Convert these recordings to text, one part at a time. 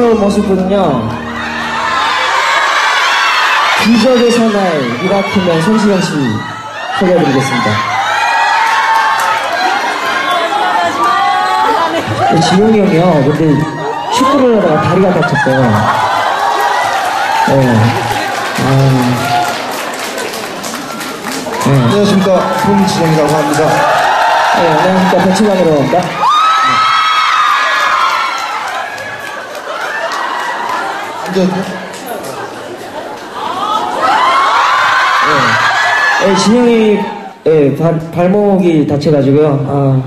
저 모습은요 기적의 사나이 미라클맨 손시경 씨 소개해드리겠습니다. 네, 지용이 형이요. 근데 축구를 하다가 다리가 다쳤어요. 네. 아. 네. 안녕하십니까 손지정이라고 합니다. 네, 안녕하십니까. 배치광이라고 합니다. 앉아도 네, 진영이 예, 발, 발목이 다쳐가지고요. 아,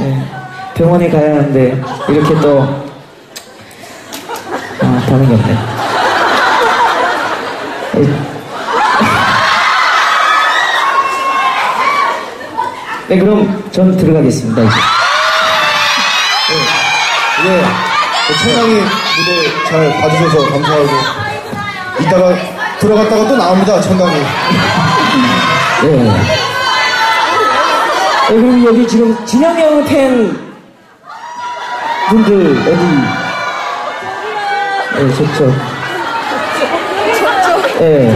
예, 병원에 가야 하는데 이렇게 또 아, 다른 게 없네. 예. 네, 그럼 전 들어가겠습니다. 이제. 네, 청량이 무대 잘 봐주셔서 감사하고 이따가 들어갔다가 또 나옵니다 청량이. 예. 네, 그럼 여기 지금 진영이 형팬 분들 어디? 예, 좋죠. 예.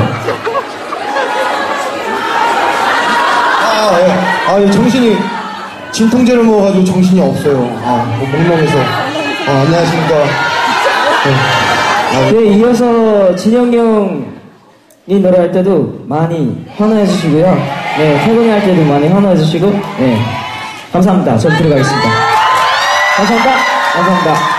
아, 예. 아, 예, 정신이 진통제를 먹어가지고 정신이 없어요. 아, 뭐 몽롱해서. 아, 안녕하십니까. 네. 아, 네, 이어서 진영이 형이 노래할 때도 많이 환호해 주시고요. 네, 태근이 할 때도 많이 환호해 주시고, 네. 감사합니다. 전 들어가겠습니다. 감사합니다. 감사합니다.